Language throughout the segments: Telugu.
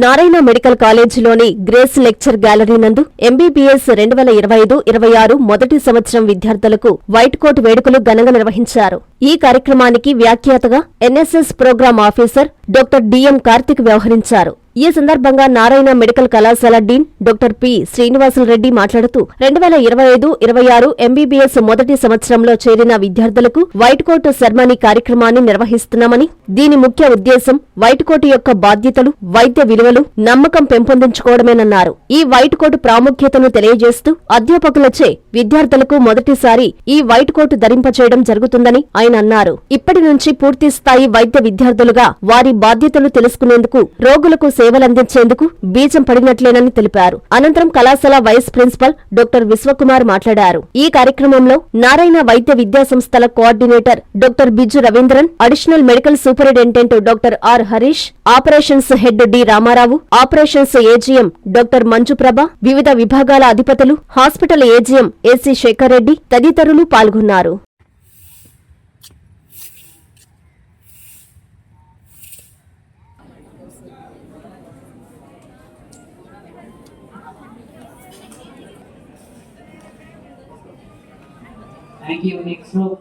నారాయణ మెడికల్ కాలేజీలోని గ్రేస్ లెక్చర్ గ్యాలరీ నందు ఎంబీబీఎస్ రెండు వేల ఇరవై ఐదు ఇరవై ఆరు మొదటి సంవత్సరం విద్యార్థులకు వైట్ కోట్ వేడుకలు ఘనంగా నిర్వహించారు. ఈ కార్యక్రమానికి వ్యాఖ్యాతగా NSS programme officer doctor DM Karthik వ్యవహరించారు. ఈ సందర్భంగా నారాయణ మెడికల్ కళాశాల డీన్ డాక్టర్ పి శ్రీనివాసులరెడ్డి మాట్లాడుతూ రెండు వేల ఇరవై ఐదు ఇరవై ఆరు ఎంబీబీఎస్ మొదటి సంవత్సరంలో చేరిన విద్యార్థులకు వైట్ కోట్ సెర్మనీ కార్యక్రమాన్ని నిర్వహిస్తున్నామని దీని ముఖ్య ఉద్దేశం వైట్ కోట్ యొక్క బాధ్యతలు వైద్య విలువలు నమ్మకం పెంపొందించుకోవడమేనన్నారు. ఈ వైట్ కోట్ ప్రాముఖ్యతను తెలియజేస్తూ అధ్యాపకులచే విద్యార్థులకు మొదటిసారి ఈ వైట్ కోట్ ధరింపచేయడం జరుగుతుందని ఆయన అన్నారు. ఇప్పటి నుంచి పూర్తి స్థాయి వైద్య విద్యార్థులుగా వారి బాధ్యతలు తెలుసుకునేందుకు రోగులకు సేవలందించేందుకు బీజం పడినట్లేనని తెలిపారు. అనంతరం కళాశాల వైస్ ప్రిన్సిపల్ డాక్టర్ విశ్వకుమార్ మాట్లాడారు. ఈ కార్యక్రమంలో నారాయణ వైద్య విద్యా సంస్థల coordinator doctor Bijju Raveendran additional medical superintendent doctor R Harish operations head D Ramarao operations AGM doctor Manjuprabha వివిధ విభాగాల అధిపతులు hospital AGM AC Shekar Reddy తదితరులు పాల్గొన్నారు. Thank you. Next row.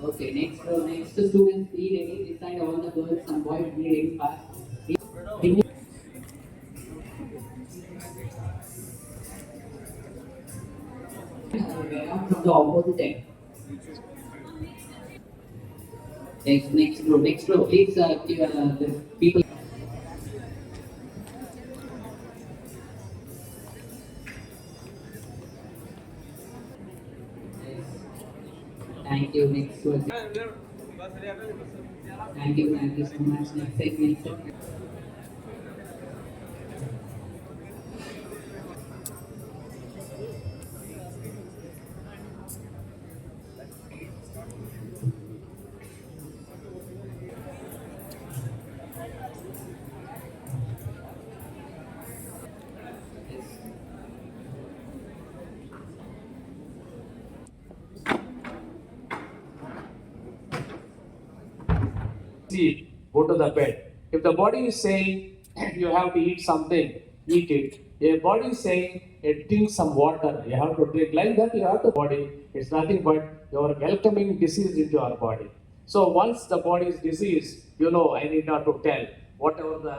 Okay, next, uh, next student reading, recite all the girls, and avoid reading fast. Reading. Next, next row, next row, please, uh, uh, the people. Thank you, next row. Thank you, thank you so much. Next next go to the bed. If the body is saying you have to eat something, eat it. If body is saying eh, drink some water, you have to drink. Like that, you have the body. It's nothing but you are welcoming disease into our body. So once the body is diseased, you know, I need not to tell whatever the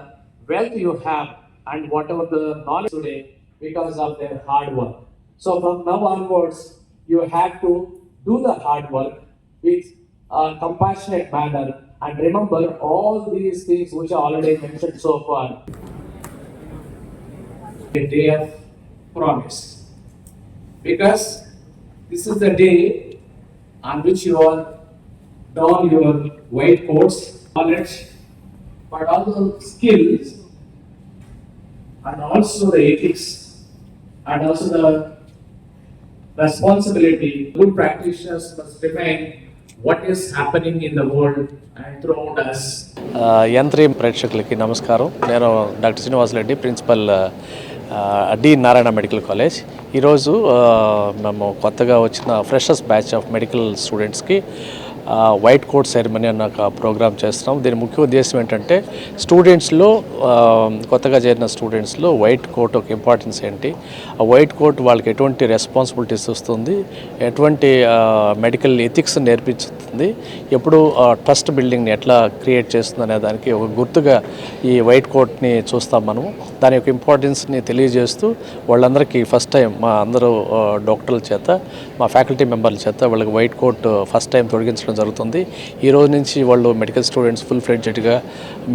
wealth you have and whatever the knowledge today because of their hard work. So from now onwards, you have to do the hard work with a compassionate manner and remember all these things which I already mentioned so far. The day of promise. Because this is the day on which you all don your white coats, knowledge, but also skills and also the ethics and also the responsibility. Good practitioners must remain what is happening in the world and throughout us. యంత్రి ప్రేక్షకులకి నమస్కారం నేను doctor Srinivas Reddy principal the Narayana medical college ఈరోజు మేము కొత్తగా వచ్చిన ఫ్రెషర్స్ బ్యాచ్ ఆఫ్ మెడికల్ స్టూడెంట్స్కి వైట్ కోట్ సెరమనీ అన్న ఒక ప్రోగ్రామ్ చేస్తున్నాం. దీని ముఖ్య ఉద్దేశం ఏంటంటే స్టూడెంట్స్లో కొత్తగా చేరిన స్టూడెంట్స్లో వైట్ కోట్ ఒక ఇంపార్టెన్స్ ఏంటి? ఆ వైట్ కోట్ వాళ్ళకి ఎటువంటి రెస్పాన్సిబిలిటీస్ వస్తుంది? ఎటువంటి మెడికల్ ఎథిక్స్ నేర్పిస్తుంది? ఎప్పుడు ట్రస్ట్ బిల్డింగ్ని ఎట్లా క్రియేట్ చేస్తుంది అనే దానికి ఒక గుర్తుగా ఈ వైట్ కోట్ని చూస్తాం మనము. దాని యొక్క ఇంపార్టెన్స్ని తెలియజేస్తూ వాళ్ళందరికీ ఫస్ట్ టైం మా అందరూ డాక్టర్ల చేత మా ఫ్యాకల్టీ మెంబర్ల చేత వాళ్ళకి వైట్ కోట్ ఫస్ట్ టైం తొడిగించడం జరుగుతుంది. ఈ రోజు నుంచి వాళ్ళు మెడికల్ స్టూడెంట్స్ ఫుల్ ఫ్లెడ్జెడ్గా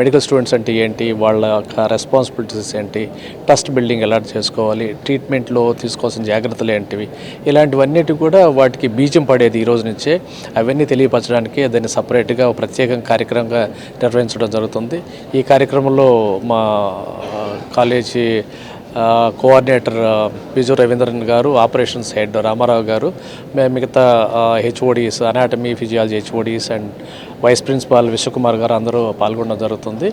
మెడికల్ స్టూడెంట్స్ అంటే ఏంటి వాళ్ళ యొక్క రెస్పాన్సిబిలిటీస్ ఏంటి ట్రస్ట్ బిల్డింగ్ ఎలా చేసుకోవాలి ట్రీట్మెంట్లో తీసుకోవాల్సిన జాగ్రత్తలు ఏంటివి ఇలాంటివన్నిటి కూడా వాటికి బీజం పడేది ఈ రోజు నుంచే. అవన్నీ తెలియపరచడానికి దాన్ని సపరేట్గా ప్రత్యేక కార్యక్రమంగా నిర్వహించడం జరుగుతుంది. ఈ కార్యక్రమంలో మా కాలేజీ కోఆర్డినేటర్ బిజు రవీంద్రన్ గారు ఆపరేషన్స్ హెడ్ రామారావు గారు మే- మిగతా HODs anatomy physiology HODs and vice principal Vishwakumar గారు అందరూ పాల్గొనడం జరుగుతుంది.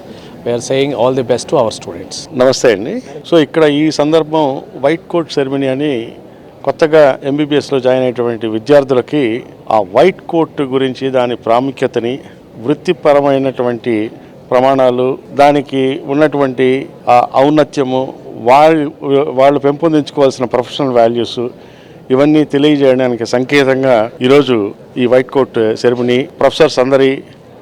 We are saying all the best to our students నమస్తే అండి. సో ఇక్కడ ఈ సందర్భం వైట్ కోట్ సెరమనీ అని కొత్తగా ఎంబీబీఎస్లో జాయిన్ అయినటువంటి విద్యార్థులకి ఆ వైట్ కోట్ గురించి దాని ప్రాముఖ్యతని వృత్తిపరమైనటువంటి ప్రమాణాలు దానికి ఉన్నటువంటి ఆ ఔన్నత్యము వాళ్ళు వాళ్ళు పెంపొందించుకోవాల్సిన ప్రొఫెషనల్ వాల్యూస్ ఇవన్నీ తెలియజేయడానికి సంకేతంగా ఈరోజు ఈ వైట్ కోట్ సెరమనీ ప్రొఫెసర్స్ అందరి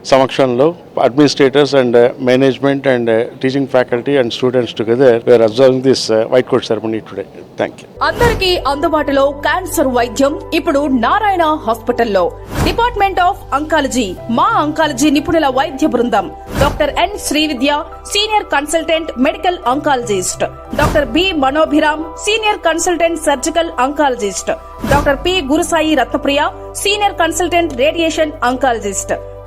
సమక్షంలో administrators and management and teaching faculty and students together were observing this white coat ceremony today thank you అందరికీ అందుబాటులో క్యాన్సర్ వైద్యం ఇప్పుడు నారాయణ హాస్పిటల్లో. డిపార్ట్మెంట్ ఆఫ్ అంకాలజీ మా అంకాలజీ నిపుణుల వైద్య బృందం. Doctor N Srividya senior consultant medical oncologist doctor B Manobhiram senior consultant surgical oncologist doctor P Gurusai Ratnapriya senior consultant radiation oncologist